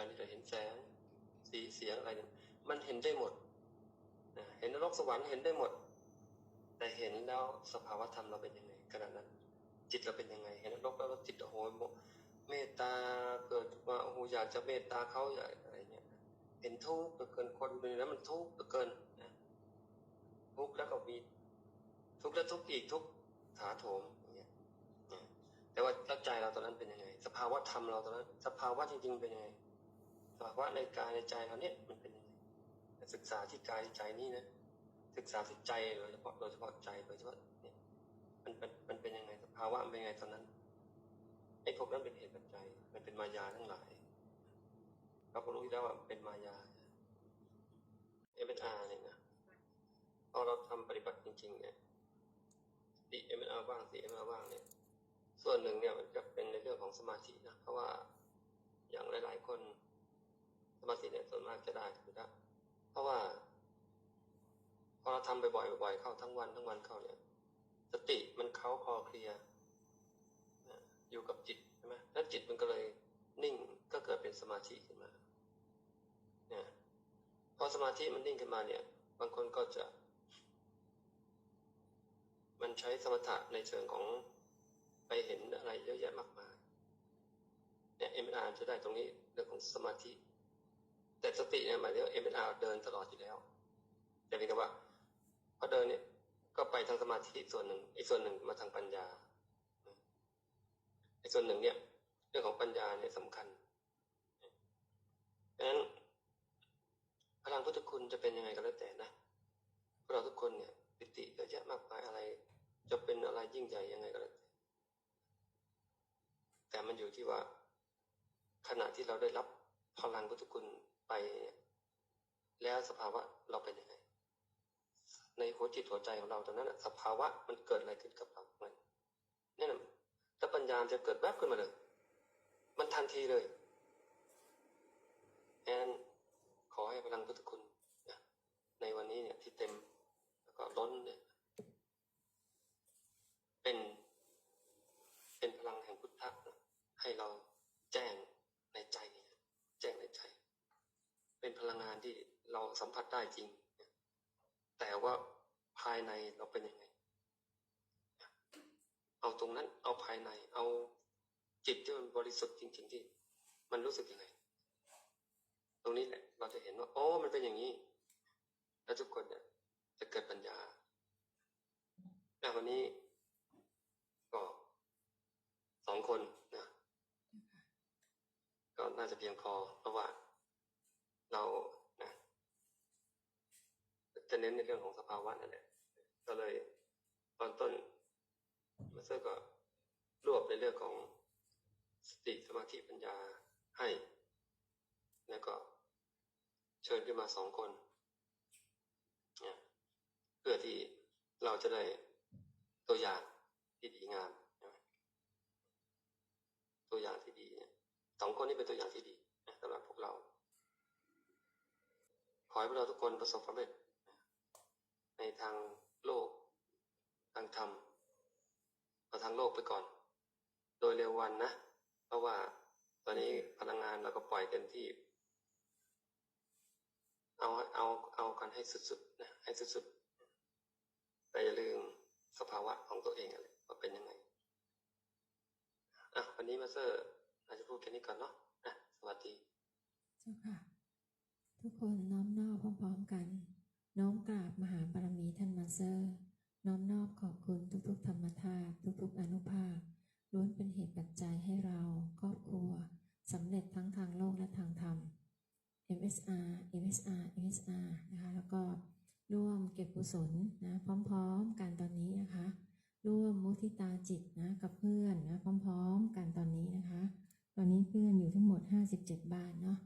การที่เราเห็นแสง สีเสียงอะไรเนี่ยมันเห็นได้หมดเห็นนรกสวรรค์เห็นได้หมด แต่เห็นแล้วสภาวะธรรมเราเป็นยังไงขณะนั้น จิตเราเป็นยังไง เห็นนรกแล้วจิตโอ้โหเมตตาเกิดมาโอ้โหอยากจะเมตตาเขาอยากอะไรเงี้ยเห็นทุกข์เกินคนเป็นแล้วมันทุกข์เกินนะทุกข์แล้วก็มีทุกข์แล้วทุกข์อีกทุกข์ถาโถมอย่างเงี้ยแต่ว่าใจเราตอนนั้นเป็นยังไง สภาวะธรรมเราตอนนั้น สภาวะจริงๆเป็นยังไง ภาวะในกายในใจเราเนี่ยมันเป็นยังไงศึกษาที่กายที่ใจนี่นะศึกษาที่ใจโดยเฉพาะโดยเฉพาะใจโดยเฉพาะเนี่ยมันเป็นมันเป็นยังไงสภาวะเป็นยังไงตอนนั้นไอ้พวกนั้นเป็นเหตุปัจจัย มันเป็นมายาทั้งหลายเราก็รู้แล้วว่าเป็นมายาเอ็มเออาร์เนี่ยนะพอเราทำปฏิบัติจริง ๆ เนี่ยดีเอ็มเออาร์บ้างสีเอ็มเออาร์บ้างเนี่ย ส่วนหนึ่งเนี่ยมันจะเป็นในเรื่องของสมาธินะเพราะว่าอย่างหลาย ๆ คน มาธิเนี่ยส่วนมากจะได้ถูกไหมเพราะว่าพอเราทำบ่อยๆบ่อยๆเข้าทั้งวันทั้งวันเข้าเนี่ย สติมันเขาคอเคลียร์อยู่กับจิตใช่ไหมแล้วจิตมันก็เลยนิ่งก็เกิดเป็นสมาธิขึ้นมาเนี่ยพอสมาธิมันนิ่งขึ้นมาเนี่ย บางคนก็จะ มันใช้สมถะในเชิงของไปเห็นอะไรเยอะแยะมากมายเนี่ยเอ็มอาร์จะได้ตรงนี้เรื่องของสมาธิ สติเนี่ยหมายถึงเอ็มเอาร์เดินตลอดอยู่แล้ว แต่เป็นกับว่าพอเดินเนี่ยก็ไปทางสมาธิส่วนหนึ่งอีกส่วนหนึ่งมาทางปัญญาไอ้ส่วนหนึ่งเนี่ย เรื่องของปัญญาเนี่ยสำคัญดังนั้นพลังพุทธคุณจะเป็นยังไงก็แล้วแต่นะพวกเราทุกคนเนี่ยปิติเยอะแยะมากมายอะไร จะเป็นอะไรยิ่งใหญ่ยังไงก็แล้วแต่แต่มันอยู่ที่ว่าขณะที่เราได้รับพลังพุทธคุณ ไปเนี่ยแล้วสภาวะเราเป็นยังไง ในหัวจิตหัวใจของเราตอนนั้นสภาวะมันเกิดอะไรขึ้นกับเรามันนี่นะถ้าปัญญาจะเกิดแวบขึ้นมาเลย มันทันทีเลยแอนขอให้พลังพุทธคุณนะในวันนี้เนี่ยที่เต็มแล้วก็ล้นเนี่ย เป็น เป็นพลังแห่งพุทธะให้เราแจ้งในใจเนี่ยแจ้งในใจ เป็นพลังงานที่เราสัมผัสได้จริง แต่ว่าภายในเราเป็นยังไง เอาตรงนั้น เอาภายใน เอาจิตที่มันบริสุทธิ์จริง ๆ ที่ มันรู้สึกยังไง ตรงนี้แหละ เราจะเห็นว่าอ๋อมันเป็นอย่างนี้ แล้วทุกคนเนี่ยจะเกิดปัญญาแต่วันนี้ก็สองคนนะก็น่าจะเพียงพอเพราะว่า เรานะจะเน้นในเรื่องของสภาวะนั่นแหละก็เลยตอนต้นมาสเตอร์ก็รวบในเรื่องของสติสมาธิปัญญาให้ แล้วก็เชิญขึ้นมาสองคนเนี่ยเพื่อที่เราจะได้ตัวอย่างที่ดีงามตัวอย่างที่ดีเนี่ยสองคนนี้เป็นตัวอย่างที่ดีสำหรับพวกเรา ให้พวกเราทุกคนประสบความสำเร็จในทางโลก ทางธรรมเอาทางโลกไปก่อน โดยเร็ววันนะ เพราะว่าตอนนี้พลังงานเราก็ปล่อยเต็มที่ เอาเอาเอากันให้สุดๆนะให้สุดๆแต่อย่าลืมสภาวะของตัวเองอะไรว่าเป็นยังไงอะวันนี้มาเตอร์อาจจะพูดแค่นี้ก่อนเนาะอะสวัสดี เจ้าค่ะ ทุกคนน้อมนอบพร้อมๆกัน น้อมกราบมหาบารมีท่านมาเตอร์ น้อมนอบขอบคุณทุกๆ ธรรมธาตุทุกๆ อนุภาคล้วนเป็นเหตุปัจจัยให้เราครอบครัวสำเร็จทั้งทางโลกและทางธรรม MSR MSR MSR นะคะแล้วก็ร่วมเก็บกุศลนะพร้อมๆ กันตอนนี้นะคะ ร่วมมุทิตาจิตนะกับเพื่อนนะพร้อมๆ กันตอนนี้นะคะ ตอนนี้เพื่อนอยู่ทั้งหมด 57 บ้านเนาะ